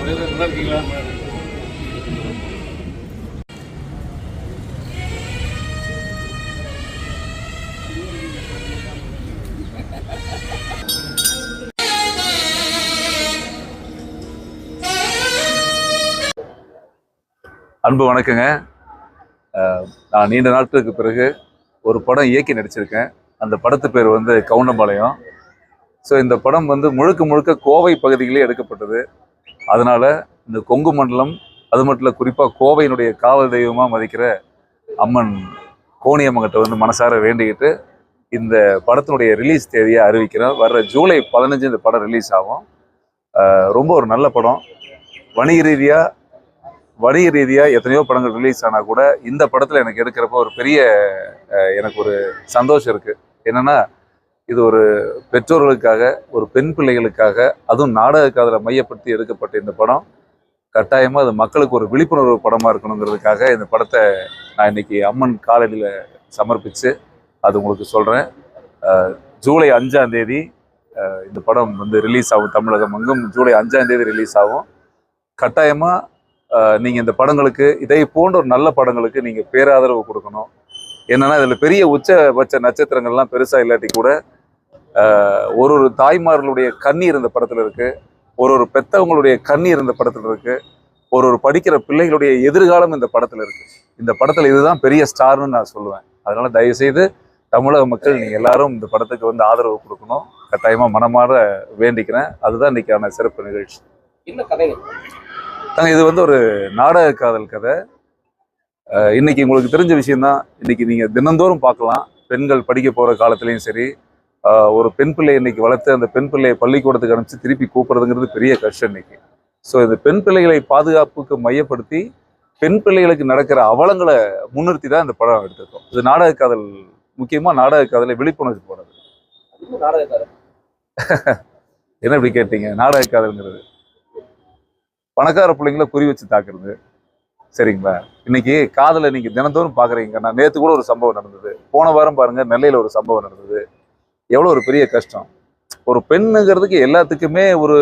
அன்பு வணக்கங்க. நான் நீண்ட நாட்களுக்கு பிறகு ஒரு படம் இயக்கி நடிச்சிருக்கேன். அந்த படத்து பேர் வந்து கவுண்டம்பாளையம். ஸோ இந்த படம் வந்து முழுக்க முழுக்க கோவை பகுதிகளே எடுக்கப்பட்டது. அதனால் இந்த கொங்கு மண்டலம் அது மட்டும் இல்லை குறிப்பாக கோவையினுடைய காவல் தெய்வமாக மதிக்கிற அம்மன் கோணியம்மங்கிட்ட வந்து மனசார வேண்டிக்கிட்டு இந்த படத்தினுடைய ரிலீஸ் தேதியை அறிவிக்கிறோம் வர்ற ஜூலை பதினஞ்சு இந்த படம் ரிலீஸ் ஆகும். ரொம்ப ஒரு நல்ல படம். வணிக ரீதியாக வணிக ரீதியாக எத்தனையோ படங்கள் ரிலீஸ் ஆனால் கூட இந்த படத்தில் எனக்கு எடுக்கிறப்ப ஒரு பெரிய எனக்கு ஒரு சந்தோஷம் இருக்குது என்னென்னா இது ஒரு பெற்றோர்களுக்காக ஒரு பெண் பிள்ளைகளுக்காக அதுவும் நாடக காதலை மையப்படுத்தி எடுக்கப்பட்ட இந்த படம். கட்டாயமாக அது மக்களுக்கு ஒரு விழிப்புணர்வு படமாக இருக்கணுங்கிறதுக்காக இந்த படத்தை நான் இன்னைக்கு அம்மன் காலடியில் சமர்ப்பித்து அது உங்களுக்கு சொல்கிறேன் ஜூலை அஞ்சாம் தேதி இந்த படம் வந்து ரிலீஸ் ஆகும் தமிழகம் அங்கும். ஜூலை அஞ்சாம் தேதி ரிலீஸ் ஆகும். கட்டாயமாக நீங்கள் இந்த படங்களுக்கு இதை போன்ற ஒரு நல்ல படங்களுக்கு நீங்கள் பேராதரவு கொடுக்கணும். என்னன்னா இதில் பெரிய உச்சபட்ச நட்சத்திரங்கள்லாம் பெருசாக இல்லாட்டி கூட ஒரு ஒரு தாய்மார்களுடைய கண்ணீர் இந்த படத்தில் இருக்கு. ஒரு ஒரு பெத்தவங்களுடைய கண்ணீர் இந்த படத்தில் இருக்கு. ஒரு ஒரு படிக்கிற பிள்ளைகளுடைய எதிர்காலம் இந்த படத்தில் இருக்கு. இந்த படத்தில் இதுதான் பெரிய ஸ்டார்னு நான் சொல்லுவேன். அதனால தயவு செய்து தமிழக மக்கள் நீங்கள் எல்லாரும் இந்த படத்துக்கு வந்து ஆதரவு கொடுக்கணும். கட்டாயமாக மனமாற வேண்டிக்கிறேன். அதுதான் இன்னைக்கான சிறப்பு நிகழ்ச்சி. என்ன கதை? தாங்க இது வந்து ஒரு நாடக காதல் கதை. அஹ் இன்னைக்கு உங்களுக்கு தெரிஞ்ச விஷயம்தான். இன்னைக்கு நீங்க தினந்தோறும் பார்க்கலாம். பெண்கள் படிக்க போற காலத்துலயும் சரி ஒரு பெண் பிள்ளை இன்னைக்கு வளர்த்து அந்த பெண் பிள்ளையை பள்ளிக்கூடத்துக்கு அனுப்பிச்சு திருப்பி கூப்பிடுறதுங்கிறது பெரிய கஷ்டம் இன்னைக்கு. ஸோ இந்த பெண் பிள்ளைகளை பாதுகாப்புக்கு மையப்படுத்தி பெண் பிள்ளைகளுக்கு நடக்கிற அவலங்களை முன்னிறுத்தி தான் இந்த படம் எடுத்திருக்கோம். இது நாடக காதல் முக்கியமா நாடக காதலை விழிப்புணர்வு போனது என்ன இப்படி கேட்டீங்க? நாடக காதல்ங்கிறது. பணக்கார பிள்ளைங்கள குறி வச்சு தாக்குறது. சரிங்களா? இன்னைக்கு காதலை நீங்கள் தினந்தோறும் பாக்குறீங்க. நான் நேத்து கூட ஒரு சம்பவம் நடந்தது. போன வாரம் பாருங்க நெல்லையில ஒரு சம்பவம் நடந்தது. எவ்வளோ ஒரு பெரிய கஷ்டம். ஒரு பெண்ணுங்கிறதுக்கு எல்லாத்துக்குமே ஒரு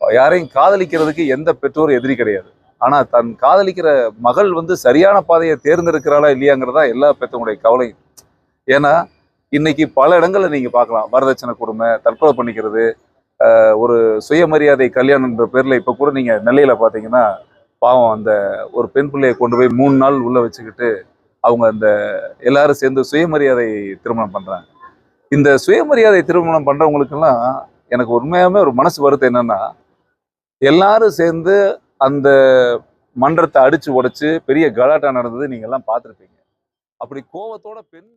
யாரையும் காதலிக்கிறதுக்கு எந்த பெற்றோர் எதிரி கிடையாது. ஆனால் தன் காதலிக்கிற மகள் வந்து சரியான பாதையை தேர்ந்தெடுக்கிறாளா இல்லையாங்கிறதா எல்லா பெற்றவங்களுடைய கவலையும். ஏன்னா இன்னைக்கு பல இடங்களில் நீங்கள் பார்க்கலாம். வரதட்சணை கொடுமை தற்கொலை பண்ணிக்கிறது ஒரு சுயமரியாதை கல்யாணம்ன்ற பேரில் இப்போ கூட நீங்கள் நெல்லையில் பார்த்தீங்கன்னா பாவம் அந்த ஒரு பெண் பிள்ளையை கொண்டு போய் மூணு நாள் உள்ளே வச்சுக்கிட்டு அவங்க அந்த எல்லாரும் சேர்ந்து சுயமரியாதை திருமணம் பண்ணுறாங்க இந்த சுயமரியாதை திருமணம் பண்ணுறவங்களுக்கெல்லாம் எனக்கு உண்மையாவே ஒரு மனசு வருத்தம் என்னன்னா எல்லாரும் சேர்ந்து அந்த மன்றத்தை அடிச்சு உடைச்சு பெரிய கலாட்டா நடந்தது நீங்க எல்லாம் பார்த்துருப்பீங்க. அப்படி கோவத்தோட பெண்